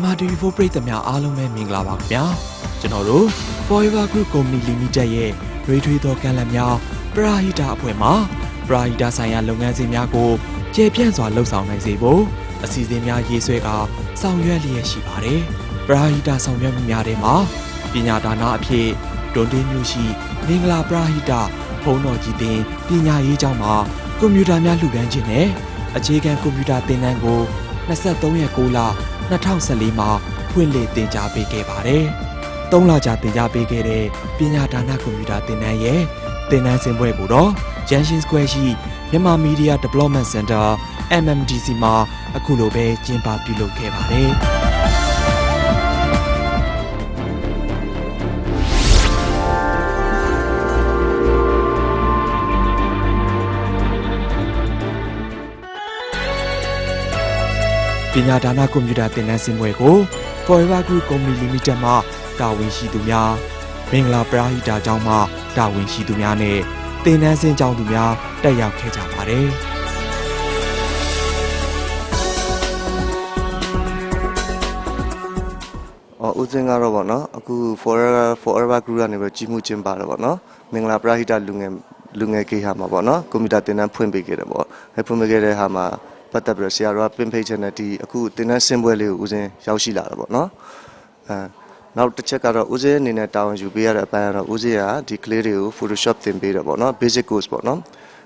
MRTV4 ပရိသတ်များအားလုံးပဲမင်္ဂလာပါခင်ဗျာကျွန်တော်တို့ Forever Group Company Limited ရဲ့ရွေးထွေးသောကံလန့်များပရာဟိတအဖွဲ့မှပရာဟိတဆိုင်ရာလုပ်ငန်းစဉ်များကိုကျေပြန့်စွာလှုပ်ဆောင်နိုင်စေဖို့အစီအစဉ်များရေးဆွဲကဆောင်ရွက်လျက်ရှိပါတယ်ပရာဟိတဆောင်ရွက်မှုများထဲမှာပညာဒါနအဖြစ်တွန်တင်းမျိုးရှိမင်္ဂလာပရာဟိတဘုံတော်ကြီးတင်ပညာရေးကျောင်းမှာကွန်ပျူတာများလှူဒန်းခြင်းနဲ့အခြေခံကွန်ပျူတာသင်တန်းကို23ရက်6လ 2014မှာဖွင့်လှစ်တင်ကြားပေးခဲ့ပါတယ်။၃လကြာတင်ကြားပေးခဲ့တဲ့ပညာဒါနကွန်ပျူတာသင်တန်းရဲ့သင်တန်းဆင်ပွဲကိုတော့ Junction Square ရှိမြန်မာ Media Development Center MMDC မှာအခုလိုပဲကျင်းပပြုလုပ်ခဲ့ပါတယ်။ ပညာဒါနကွန်ပျူတာသင်တန်းဆင်းပွဲကို Forever Group Company Limited မှတာဝန်ရှိသူများမင်္ဂလာပရာဟိတာကျောင်းမှတာဝန်ရှိသူများနဲ့သင်တန်းဆင်းကျောင်းသူများတက်ရောက်ခဲ့ကြပါတယ်။အော်ဦးစင်းကတော့ဗောနော်အခု forever forever group ကနေပြီးကြီးမှုကျင်းပါတယ်ဗောနော်မင်္ဂလာပရဟိတလူငယ်လူငယ်ကေဟာမှာဗောနော်ကွန်ပျူတာသင်တန်းဖွင့်ပေးခဲ့တယ်ဗောအဲဖွင့်ပေးခဲ့တဲ့ဟာမှာ ပတ်သက်ပြီးတော့ဆရာတော်ကပင်ဖိတ်ချက်နဲ့ဒီအခုသင်တန်းဆင်းပွဲလေးကိုဦးစင်းရောက်ရှိလာတယ်ဗောနော်အဲနောက်တစ်ချက်ကတော့ဦးစင်းအနေနဲ့တာဝန်ယူပေးရတဲ့အပိုင်းကတော့ဦးစင်းကဒီကလေးတွေကို Photoshop သင်ပေးတယ်ဗောနော် basic course ဗောနော်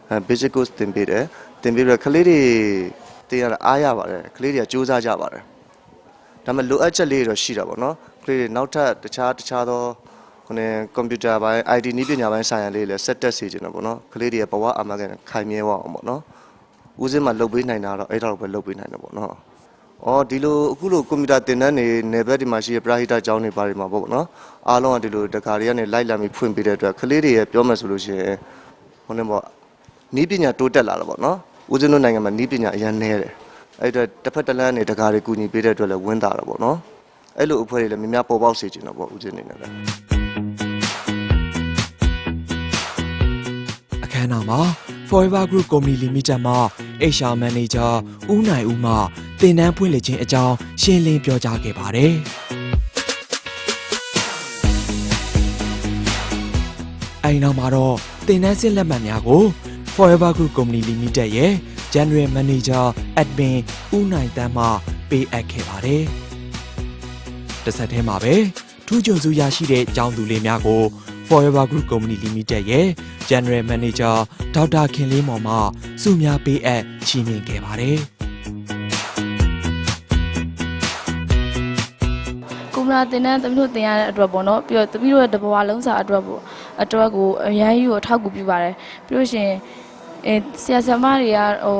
အဲ basic course သင်ပေးတယ်သင်ပေးပြီးတော့ကလေးတွေသင်ရတာအားရပါတယ်ကလေးတွေကစူးစမ်းကြပါတယ်ဒါပေမဲ့လိုအပ်ချက်လေးတွေတော့ရှိတာပေါ့နော်ကလေးတွေနောက်ထပ်တခြားတခြားသောခုနကွန်ပျူတာပိုင်း IT နည်းပညာပိုင်းဆိုင်ရာလေးလည်းဆက်တက်စေချင်တယ်ပေါ့နော်ကလေးတွေရဲ့ဘဝအာမခံခိုင်မြဲသွားအောင်ပေါ့နော် ဦးစင်းမှာလုပ်ပေးနိုင်တာတော့အဲ့ဒါတော့ပဲလုပ်ပေးနိုင်တယ်ပေါ့နော်အော်ဒီလိုအခုလိုကွန်ပျူတာသင်တန်းတွေနယ်ဘက်ဒီမှာရှိတဲ့ပရာဟိတကျောင်းတွေပါတယ်မှာပေါ့နော်အားလုံးကဒီလိုတကာတွေကနေလိုက်လာပြီးဖွင့်ပေးတဲ့အတွက်ကလေးတွေရဲ့ပြောမှဆိုလို့ရှိရင်ဟိုနေပေါ့နီးပညာတိုးတက်လာတယ်ပေါ့နော်ဦးစင်းတို့နိုင်ငံမှာနီးပညာအရင်နေတယ်အဲ့အတွက်တစ်ဖက်တစ်လမ်းနေတကာတွေကူညီပေးတဲ့အတွက်လည်းဝင်းတာတယ်ပေါ့နော်အဲ့လိုအဖွဲ့တွေလည်းများများပေါ်ပေါက်စေချင်တယ်ပေါ့ဦးစင်းအနေနဲ့လည်းအခမ်းအနားမှာ Forever Group Company Limited မှ HR Manager ဦးနိုင်ဦးမှသင်တန်းဖွင့်လှစ်ခြင်းအကြောင်းရှင်းလင်းပြောကြားခဲ့ပါတယ်။အဲဒီနောက်မှာတော့သင်တန်းစစ်လက်မှတ်များကို Forever Group Company Limited ရဲ့ General Manager Admin ဦးနိုင်တန်းမှပေးအပ်ခဲ့ပါတယ်။တစ်ဆက်တည်းမှာပဲထူးချွန်စုရရှိတဲ့ကျောင်းသူလေးများကို Forever Group Company Limited ရဲ့ General Manager ဒေါက်တာခင်လေးမော်မှစုများပေးအပ်ချီးမြှင့်ခဲ့ပါတယ်။ကုမ္ပဏတင်တဲ့သမီးတို့တင်ရတဲ့အတွက်ပေါ့နော်ပြီးတော့သမီးတို့ရဲ့တဘဝလုံးစာအတွက်ပေါ့အတွက်ကိုအရန်ကြီးကိုအထောက်အကူပြုပါတယ်ပြီးလို့ရှရင်အဲဆရာဆရာမတွေကဟို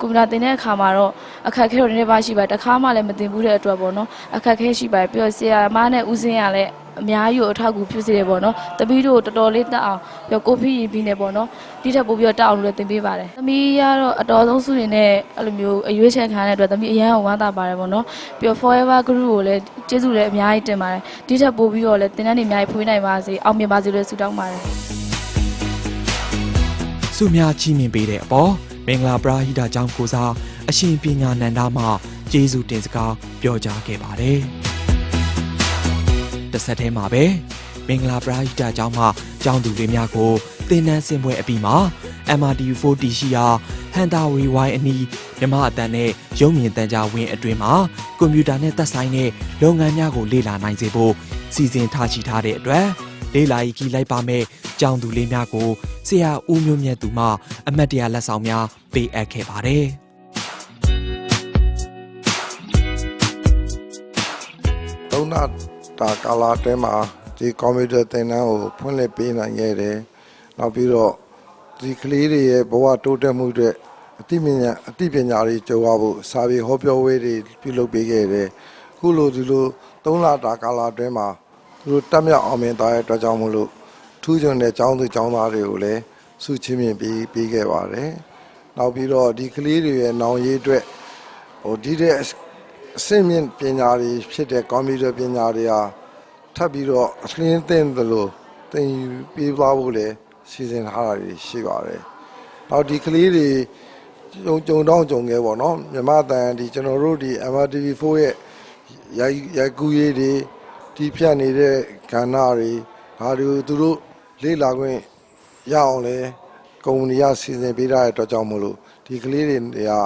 ကွန်ပျူတာတင်တဲ့အခါမှာတော့အခက်အခဲတော့နည်းနည်းပါးရှိပါတယ်တစ်ခါမှလည်းမတင်ဘူးတဲ့အတွက်ပေါ့နော်အခက်အခဲရှိပါတယ်ပြီးတော့ဆရာမနဲ့ဦးစင်းကလည်း အများကြီးကိုအထောက်အကူပြုစေတယ်ပေါ့နော်တပီးတို့တော်တော်လေးတက်အောင်ပြီးတော့ကိုဖီရီပြီးနေပေါ့နော်ဒီထက်ပိုပြီးတော့တက်အောင်လို့လည်းတင်ပေးပါတယ်သမီးကတော့အတော်ဆုံးစုရင်နဲ့အဲ့လိုမျိုးအရွေးချယ်ခံရတဲ့အတွက်သမီးအရန်အောင်ဝမ်းသာပါတယ်ပေါ့နော်ပြီးတော့ Forever Group ကိုလည်းကျေးဇူးလည်းအများကြီးတင်ပါတယ်ဒီထက်ပိုပြီးတော့လည်းတင်တန်းတွေအများကြီးဖွေးနိုင်ပါစေအောင်မြင်ပါစေလို့ဆုတောင်းပါတယ်စုများချီးမြှင့်ပေးတဲ့အပေါ်မင်္ဂလာပရာဟိတကျောင်းကိုစားအရှင်ပညာနန္ဒမှကျေးဇူးတင်စကားပြောကြားခဲ့ပါတယ်။ တစ်ဆက်တည်းမှာပဲမင်္ဂလာပရာဟိတကျောင်းမှကျောင်းသူလေးများကိုသင်တန်းဆင်ပွဲအပြီးမှာ MRT40 ရှိရာဟန်တာဝီဝိုင်းအနီးမြမအတန်နဲ့ရုံမြင့်တန်ကြားဝင်းအတွင်းမှာကွန်ပျူတာနဲ့သက်ဆိုင်တဲ့လုပ်ငန်းများကိုလေ့လာနိုင်စေဖို့စီစဉ်ထားရှိထားတဲ့အတွက်လေ့လာရေးကြီးလိုက်ပါမဲ့ကျောင်းသူလေးများကိုဆရာဦးမျိုးမြတ်သူမှအမတ်တရလက်ဆောင်များပေးအပ်ခဲ့ပါတယ်။သုံးနာ တာကာလာတဲမှာဒီကွန်ပျူတာသင်တန်းကိုဖွင့်လှစ်ပေးနိုင်ခဲ့တယ်။နောက်ပြီးတော့ဒီကလေးတွေရဲ့ဘဝတိုးတက်မှုတွေအသိပညာအသိပညာတွေကျော်ရဖို့စာပေဟောပြောဝေးတွေပြုလုပ်ပေးခဲ့တယ်။ခုလိုဒီလိုသုံးလတာကာလာတဲမှာသူတို့တက်မြောက်အောင်မြင်သွားတဲ့အတွက်ကြောင့်မို့လို့ထူးချွန်တဲ့ကျောင်းသူကျောင်းသားတွေကိုလည်းဆုချီးမြှင့်ပေးပေးခဲ့ပါတယ်။နောက်ပြီးတော့ဒီကလေးတွေရဲ့နောင်ရေးအတွက်ဟိုဒီတဲ့ အဆင့်မြင့်ပညာတွေဖြစ်တဲ့ကွန်ပျူတာပညာတွေဟာထပ်ပြီးတော့အလင်းသင်သလိုသင်ယူပေးသွားဖို့လည်းစီစဉ်ထားတာတွေရှိပါတယ်။နောက်ဒီကလေးတွေကြုံကြုံတော့ကြုံခဲ့ပေါ့နော်မြမတန်ဒီကျွန်တော်တို့ဒီ MRTV4 ရဲ့ရိုက်ရိုက်ကူးရေးတွေတီးဖြတ်နေတဲ့ကဏ္ဍတွေဒါတွေကိုသူတို့လေ့လာခွင့်ရအောင်လဲကုမ္ပဏီကစီစဉ်ပေးထားတဲ့အတွက်ကြောင့်မို့လို့ဒီကလေးတွေတွေဟာ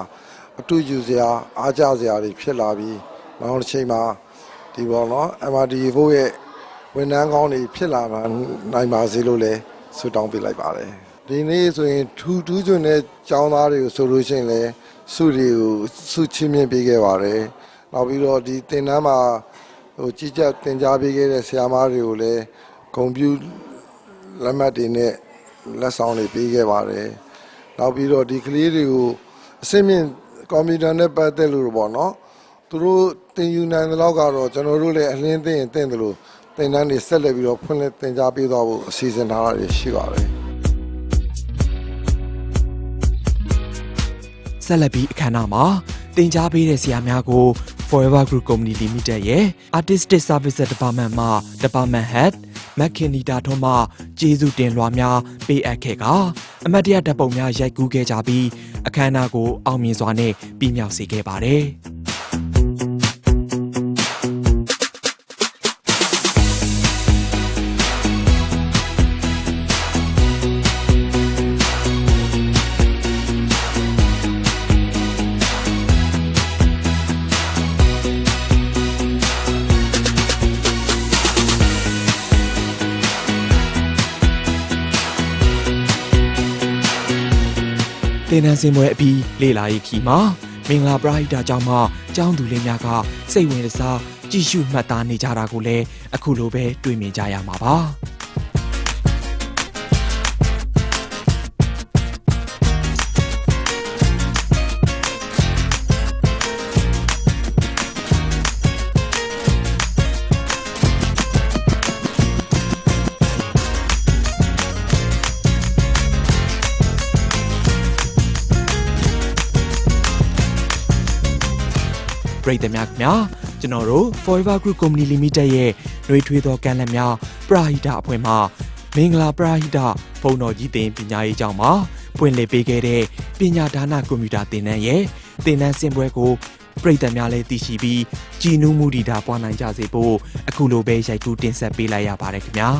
အတူယူစရာအားကြစရာတွေဖြစ်လာပြီးနောက်တစ်ချိန်မှာဒီပေါ်နော် MRD ဘို့ရဲ့ဝန်ထမ်းကောင်းတွေဖြစ်လာမှာနိုင်ပါစေလို့လဲဆုတောင်းပေးလိုက်ပါတယ်ဒီနေ့ဆိုရင်ထူးထူးချွန်တဲ့ကျောင်းသားတွေကိုဆိုလို့ရှိရင်လဲစုတွေကိုစုချင်းမြင့်ပေးခဲ့ပါတယ်နောက်ပြီးတော့ဒီသင်တန်းမှာဟိုကြီးကြပ်သင်ကြားပေးခဲ့တဲ့ဆရာမတွေကိုလည်းဂုဏ်ပြုလက်မှတ်တွေနဲ့လက်ဆောင်တွေပေးခဲ့ပါတယ်နောက်ပြီးတော့ဒီကလေးတွေကိုအစိမ့်မြင့် ကွန်ပျူတာနဲ့ပတ်သက်လို့ပေါ့နော်သူတို့သင်ယူနိုင်တဲ့လောက်ကတော့ကျွန်တော်တို့လည်းအလင်းသိရင်သိတယ်လို့သင်တန်းတွေဆက်လက်ပြီးတော့ဖွင့်လှစ်သင်ကြားပေးသွားဖို့အစီအစဉ်ထားတာတွေရှိပါတယ်ဆက်လက်ပြီးအခမ်းအနားမှာတင် जा ပေးတဲ့ဆရာများကို Forever Group Company Limited ရဲ့ Artistic Services Department မှ Department Head မက်ခင်နီတာထွန်းမှကျေးဇူးတင်လွှာများပေးအပ်ခဲ့က အမတ်တရတပ်ပုံများရိုက်ကူးခဲ့ကြပြီးအခမ်းအနားကိုအောင်မြင်စွာနဲ့ပြီးမြောက်စေခဲ့ပါတယ်။ တင်နန်းစင်ပွဲအပြီးလေလာရေးခီမှာမင်္ဂလာပရိဒါကျောင်းမှကျောင်းသူလေးများကစိတ်ဝင်စားကြည့်ရှုမှတ်သားနေကြတာကိုလည်းအခုလိုပဲတွေ့မြင်ကြရမှာပါ ပရိသတ်များခင်ဗျာကျွန်တော်တို့ Forever Group Company Limited ရဲ့နှွေးထွေးသောကံလက်များပရာဟိတအဖွဲ့မှမင်္ဂလာပရာဟိတဘုံတော်ကြီးတင်ပညာရေးကျောင်းမှာပွင့်လည်ပေးခဲ့တဲ့ပညာဒါနကွန်ပျူတာသင်တန်းရဲ့သင်တန်းဆင်ပွဲကိုပရိသတ်များလည်းသိရှိပြီးကြည်နူးမှုဒီတာပွားနိုင်ကြစေဖို့အခုလိုပဲရိုက်ကူးတင်ဆက်ပေးလိုက်ရပါတယ်ခင်ဗျာ